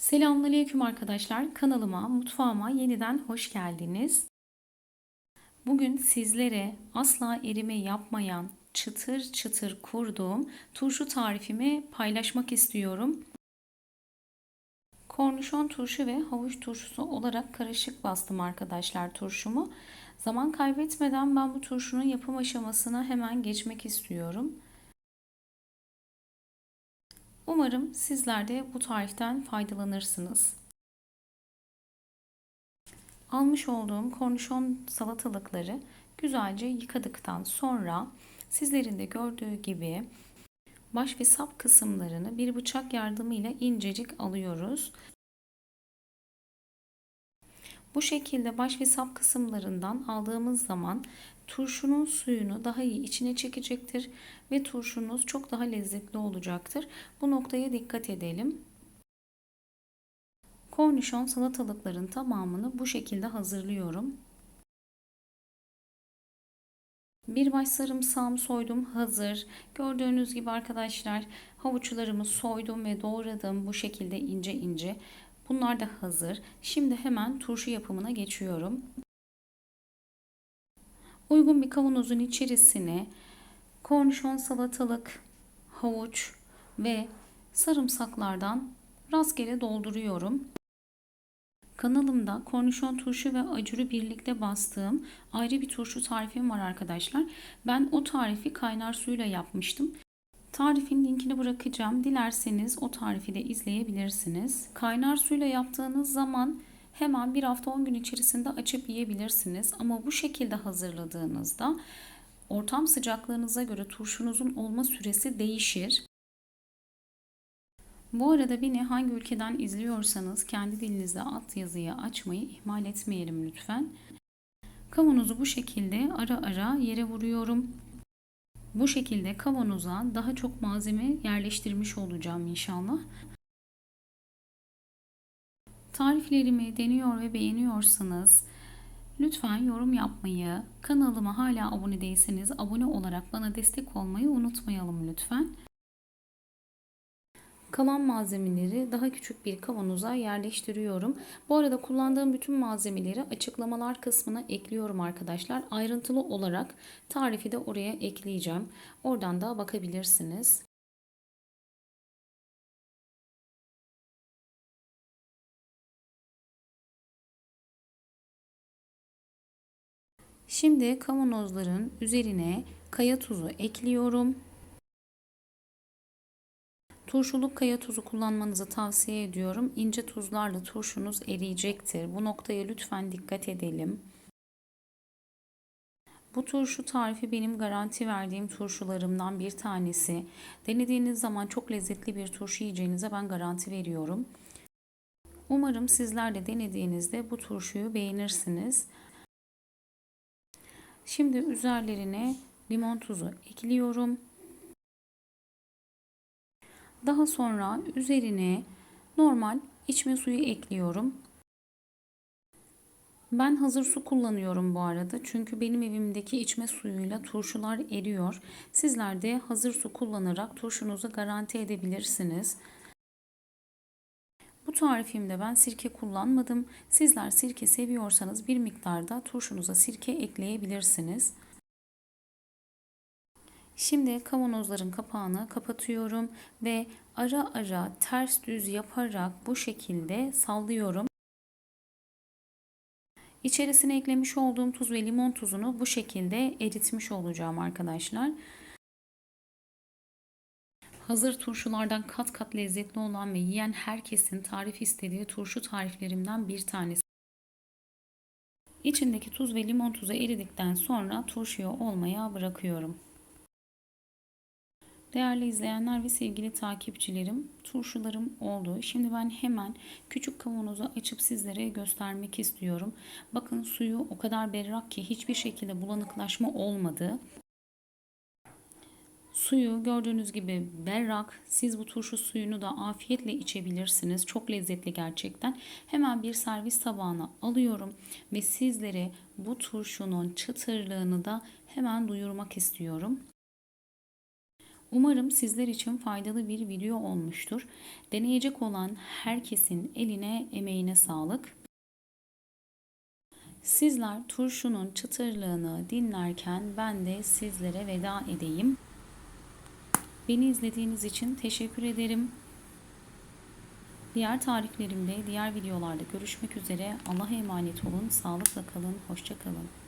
Selamünaleyküm arkadaşlar. Kanalıma, mutfağıma yeniden hoş geldiniz. Bugün sizlere asla erime yapmayan, çıtır çıtır kurduğum turşu tarifimi paylaşmak istiyorum. Kornişon turşu ve havuç turşusu olarak karışık bastım arkadaşlar turşumu. Zaman kaybetmeden ben bu turşunun yapım aşamasına hemen geçmek istiyorum. Umarım sizler de bu tariften faydalanırsınız. Almış olduğum kornişon salatalıkları güzelce yıkadıktan sonra sizlerin de gördüğü gibi baş ve sap kısımlarını bir bıçak yardımıyla incecik alıyoruz. Bu şekilde baş ve sap kısımlarından aldığımız zaman turşunun suyunu daha iyi içine çekecektir ve turşunuz çok daha lezzetli olacaktır. Bu noktaya dikkat edelim. Kornişon salatalıkların tamamını bu şekilde hazırlıyorum. Bir baş sarımsağımı soydum hazır. Gördüğünüz gibi arkadaşlar havuçlarımı soydum ve doğradım bu şekilde ince ince. Bunlar da hazır. Şimdi hemen turşu yapımına geçiyorum. Uygun bir kavanozun içerisine kornişon salatalık, havuç ve sarımsaklardan rastgele dolduruyorum. Kanalımda kornişon turşu ve acuru birlikte bastığım ayrı bir turşu tarifim var arkadaşlar. Ben o tarifi kaynar suyla yapmıştım. Tarifin linkini bırakacağım. Dilerseniz o tarifi de izleyebilirsiniz. Kaynar suyla yaptığınız zaman hemen bir hafta 10 gün içerisinde açıp yiyebilirsiniz. Ama bu şekilde hazırladığınızda ortam sıcaklığınıza göre turşunuzun olma süresi değişir. Bu arada beni hangi ülkeden izliyorsanız kendi dilinizde alt yazıyı açmayı ihmal etmeyelim lütfen. Kavanozu bu şekilde ara ara yere vuruyorum. Bu şekilde kavanoza daha çok malzeme yerleştirmiş olacağım inşallah. Tariflerimi deniyor ve beğeniyorsanız lütfen yorum yapmayı, kanalıma hala abone değilseniz abone olarak bana destek olmayı unutmayalım lütfen. Kalan malzemeleri daha küçük bir kavanoza yerleştiriyorum. Bu arada kullandığım bütün malzemeleri açıklamalar kısmına ekliyorum arkadaşlar. Ayrıntılı olarak tarifi de oraya ekleyeceğim. Oradan da bakabilirsiniz. Şimdi kavanozların üzerine kaya tuzu ekliyorum. Turşuluk kaya tuzu kullanmanızı tavsiye ediyorum. İnce tuzlarla turşunuz eriyecektir. Bu noktaya lütfen dikkat edelim. Bu turşu tarifi benim garanti verdiğim turşularımdan bir tanesi. Denediğiniz zaman çok lezzetli bir turşu yiyeceğinize ben garanti veriyorum. Umarım sizler de denediğinizde bu turşuyu beğenirsiniz. Şimdi üzerlerine limon tuzu ekliyorum. Daha sonra üzerine normal içme suyu ekliyorum. Ben hazır su kullanıyorum bu arada. Çünkü benim evimdeki içme suyuyla turşular eriyor. Sizler de hazır su kullanarak turşunuzu garanti edebilirsiniz. Bu tarifimde ben sirke kullanmadım. Sizler sirke seviyorsanız bir miktarda turşunuza sirke ekleyebilirsiniz. Şimdi kavanozların kapağını kapatıyorum ve ara ara ters düz yaparak bu şekilde sallıyorum. İçerisine eklemiş olduğum tuz ve limon tuzunu bu şekilde eritmiş olacağım arkadaşlar. Hazır turşulardan kat kat lezzetli olan ve yiyen herkesin tarif istediği turşu tariflerimden bir tanesi. İçindeki tuz ve limon tuzu eridikten sonra turşuyu olmaya bırakıyorum. Değerli izleyenler ve sevgili takipçilerim, turşularım oldu. Şimdi ben hemen küçük kavanozu açıp sizlere göstermek istiyorum. Bakın suyu o kadar berrak ki hiçbir şekilde bulanıklaşma olmadı. Suyu gördüğünüz gibi berrak. Siz bu turşu suyunu da afiyetle içebilirsiniz. Çok lezzetli gerçekten. Hemen bir servis tabağına alıyorum ve sizlere bu turşunun çıtırlığını da hemen duyurmak istiyorum. Umarım sizler için faydalı bir video olmuştur. Deneyecek olan herkesin eline, emeğine sağlık. Sizler turşunun çıtırlığını dinlerken ben de sizlere veda edeyim. Beni izlediğiniz için teşekkür ederim. Diğer tariflerimde, diğer videolarda görüşmek üzere. Allah'a emanet olun. Sağlıkla kalın. Hoşça kalın.